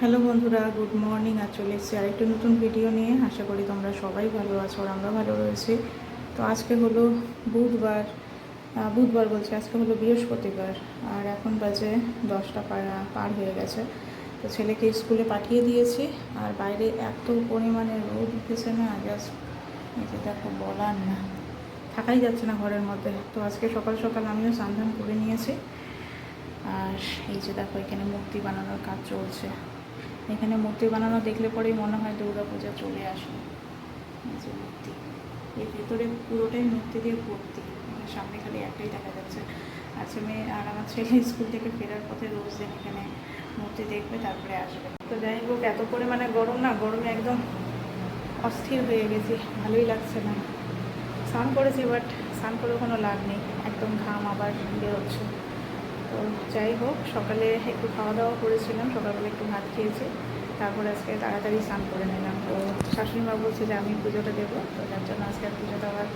Hello বন্ধুরা, good morning. আর চলে এসেছি আরেকটি নতুন ভিডিও নিয়ে। আশা করি তোমরা সবাই ভালো আছো আর আমরা ভালো রয়েছি। তো আজকে হলো বুধবার বুধবার বলছি, আজকে হলো বৃহস্পতিবার, আর এখন বাজে দশটা পার হয়ে গেছে। তো ছেলেকে স্কুলে পাঠিয়ে দিয়েছি, আর বাইরে এত পরিমাণে রোদ উঠেছে না এই যে দেখো, বলার না। থাকাই যাচ্ছে না ঘরের মধ্যে। তো আজকে সকাল সকাল আমিও স্নান করে নিয়েছি। আর এই যে দেখো, এখানে মূর্তি বানানোর কাজ চলছে। এখানে মূর্তি বানানো দেখলে পরেই মনে হয় দুর্গা পূজা চলে আসে মূর্তি। এর ভিতরে পুরোটাই মূর্তি দিয়ে ভর্তি। মানে সামনে খালি একটাই দেখা যাচ্ছে। আচ্ছা মেয়ে আর আমার ছেলে স্কুল থেকে ফেরার পথে রোজ দিন এখানে মূর্তি দেখবে, তারপরে আসবে। তো যাই হোক, এত পরিমাণে গরম না, গরমে একদম অস্থির হয়ে গেছি। ভালোই লাগছে না। স্নান করেছি বাট স্নান করে কোনো লাভ নেই। একদম ঘাম আবার বেরোচ্ছে। তো যাই হোক, সকালে একটু খাওয়া দাওয়া করেছিলাম, সকালবেলা একটু ভাত খেয়েছি। তারপরে আজকে তাড়াতাড়ি স্নান করে নিলাম। তো শাশুড়ি মা বলছে যে আমি পুজোটা দেবো, তো যার জন্য আজকে পুজোটা আবার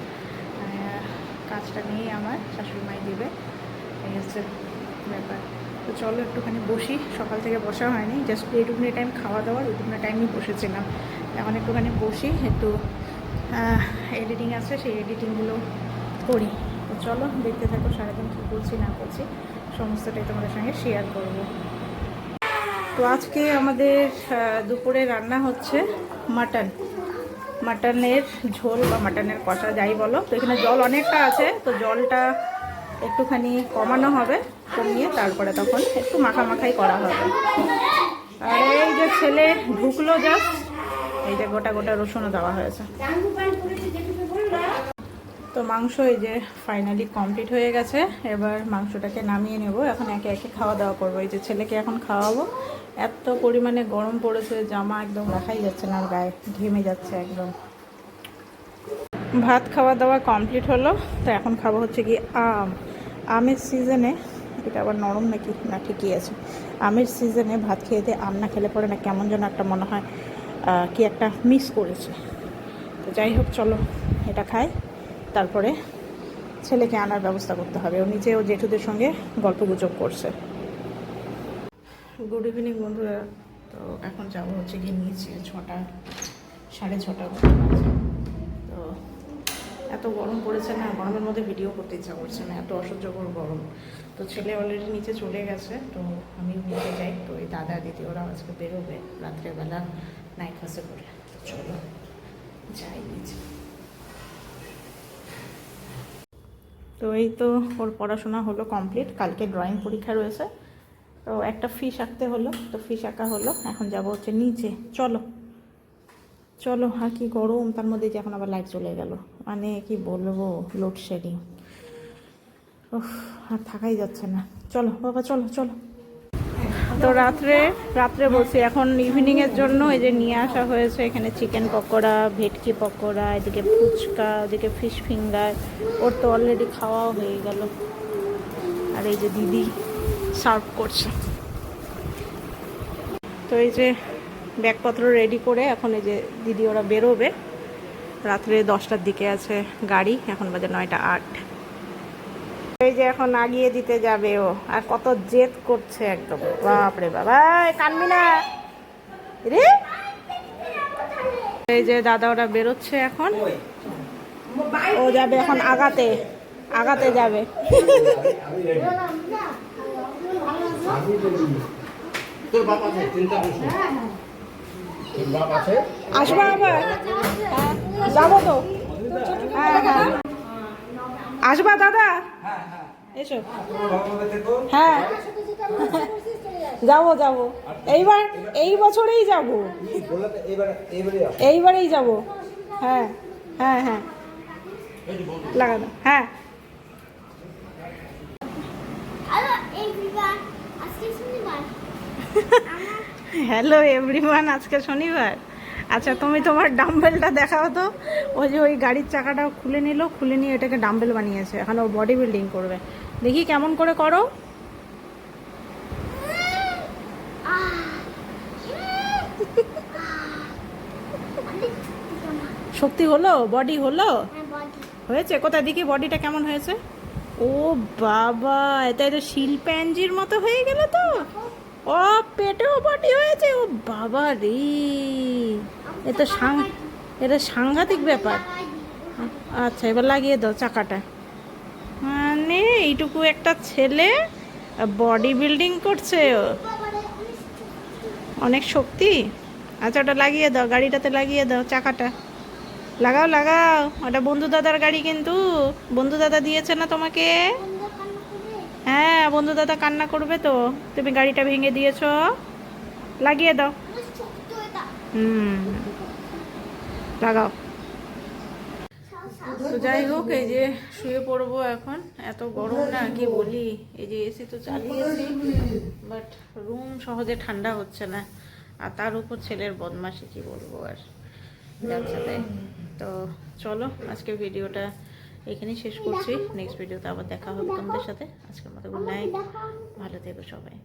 কাজটা নিয়েই আমার শাশুড়ি মাই দেবে। এই হচ্ছে ব্যাপার। তো চলো একটুখানি বসি, সকাল থেকে বসা হয়নি জাস্ট এইটুকুনি টাইম খাওয়া দাওয়ার ওইটুকুনি টাইমই বসেছিলাম। এখন একটুখানি বসি, একটু এডিটিং আছে, সেই এডিটিংগুলো করি। তো চলো, দেখতে থাকো, সারাদিন কী করছি, না করছি। সমস্তটাই তোমাদের সঙ্গে শেয়ার করব। তো আজকে আমাদের দুপুরে রান্না হচ্ছে মাটন মাটনের ঝোল বা মাটনের কষা, যাই বলো। তো এখানে জল অনেকটা আছে, তো জলটা একটুখানি কমানো হবে, কমিয়ে তারপরে তখন একটু মাখা মাখাই করা হবে। আর এই যে ছেলে ঢুকলো জাস্ট এই যে গোটা গোটা রসুনও দেওয়া হয়েছে। তো মাংস এই যে ফাইনালি কমপ্লিট হয়ে গেছে, এবার মাংসটাকে নামিয়ে নেব। এখন একে একে খাওয়া দাওয়া করব। এই যে ছেলেকে এখন খাওয়াবো। এত পরিমাণে গরম পড়েছে, জামা একদম রাখাই যাচ্ছে না গায়ে ঘেমে যাচ্ছে একদম। ভাত খাওয়া দাওয়া কমপ্লিট হলো। তো এখন খাব হচ্ছে কি আম। আমের সিজনে এটা আবার নরম নাকি? না, ঠিকই আছে। আমের সিজনে ভাত খেয়েতে আম না খেলে পরে না কেমন যেন একটা মনে হয় কি একটা মিস করেছে। তো যাই হোক, চলো এটা খাই। তারপরে ছেলেকে আনার ব্যবস্থা করতে হবে। ও নিজে ও জেঠুদের সঙ্গে গল্প গুজব করছে। গুড ইভিনিং বন্ধুরা। তো এখন যাব হচ্ছে গিয়ে নিয়েছি ছটা, সাড়ে ছটা। তো এত গরম পড়েছে না, গরমের মধ্যে ভিডিও করতে ইচ্ছা করছে না, এত অসহ্যকর গরম। তো ছেলে অলরেডি নিচে চলে গেছে, তো আমি নিচে যাই, তো এই দাদা দিদি ওরা আজকে বেরোবে রাত্রেবেলা নাইট বাসে করে। চলো যাই নিচে। তো এই তো ওর পড়াশোনা হলো কমপ্লিট কালকে ড্রয়িং পরীক্ষা রয়েছে। তো একটা ফিস আঁকতে হলো, তো ফিস আঁকা হলো, এখন যাব হচ্ছে নিচে। চলো চলো আর কি গরম, তার মধ্যে যে এখন আবার লাইট চলে গেল। মানে কি বলব লোডশেডিং ও আর থাকাই যাচ্ছে না। চলো, বাবা, চলো চলো। তো রাত্রে রাত্রে বলছি, এখন ইভিনিংয়ের জন্য এই যে নিয়ে আসা হয়েছে, এখানে চিকেন পকোড়া, ভেটকি পকোড়া, এদিকে ফুচকা, এদিকে ফিশ ফিঙ্গার ওর তো অলরেডি খাওয়াও হয়ে গেল। আর এই যে দিদি সার্ভ করছে। তো এই যে ব্যাগপত্র রেডি করে এখন এই যে দিদি ওরা বেরোবে। রাত্রে দশটার দিকে আছে গাড়ি, এখন বাজে নয়টা আট। এই যে এখন আগিয়ে দিতে যাবে ও আর কত জেদ করছে একদম। বাপরে বাবা কানবি না রে। এই যে দাদা ওরা বেরোচ্ছে এখন। ও যাবে এখন আগাতে আগাতে যাবে। তোর বাপ আছে চিন্তা করিস না তোর বাপ আছে? আসবা আবার? হ্যাঁ, যাব তো। আসবা দাদা? এসো। হ্যাঁ। যাব যাব। এইবার এই বছরেই যাব। এবারে এবারে এইবারেই যাব। হ্যাঁ হ্যাঁ হ্যাঁ। লাগানো হ্যাঁ। হ্যালো এভরিওয়ান আজকে শনিবার। আচ্ছা তুমি তোমার ডাম্বেলটা দেখাও তো। ওই যে ওই গাড়ির চাকাটা খুলে নিল খুলে নিয়ে এটাকে ডাম্বেল বানিয়েছে। এখন ও বডি বিল্ডিং করবে। দেখি কেমন করে করো। শক্তি হলো? বডি হলো? হয়েছে? কোথায়? দেখি বডিটা কেমন হয়েছে। ও বাবা এটা এটা শিল্পাঞ্জির মতো হয়ে গেল তো। ও পেটেও বডি হয়েছে। ও বাবা রে। এ তো সাং, এটা সাংঘাতিক ব্যাপার। আচ্ছা এবার লাগিয়ে দাও চাকাটা। মানে এইটুকু একটা ছেলে বডি বিল্ডিং করছে। অনেক শক্তি। আচ্ছা ওটা লাগিয়ে দাও, গাড়িটাতে লাগিয়ে দাও, চাকাটা। লাগাও লাগাও। ওটা বন্ধু দাদার গাড়ি কিন্তু। বন্ধু দাদা দিয়েছে না তোমাকে? হ্যাঁ বন্ধু দাদা কান্না করবে তো। তুমি গাড়িটা ভেঙে দিয়েছ। লাগিয়ে দাও। হুম। লাগাও। তো যাই হোক, এই যে শুয়ে পড়ব এখন। এত গরম না, কি বলি? এই যে এসি তো চালিয়েছি বাট রুম সহজে ঠান্ডা হচ্ছে না। আর তার উপর ছেলের বদমাশি, কি বলব আর? যাচ্ছে তো চলো আজকে ভিডিওটা এখানেই শেষ করছি। নেক্সট ভিডিওতে আবার দেখা হবে তোমাদের সাথে। আজকের মতো গুড নাইট ভালো থেকো সবাই।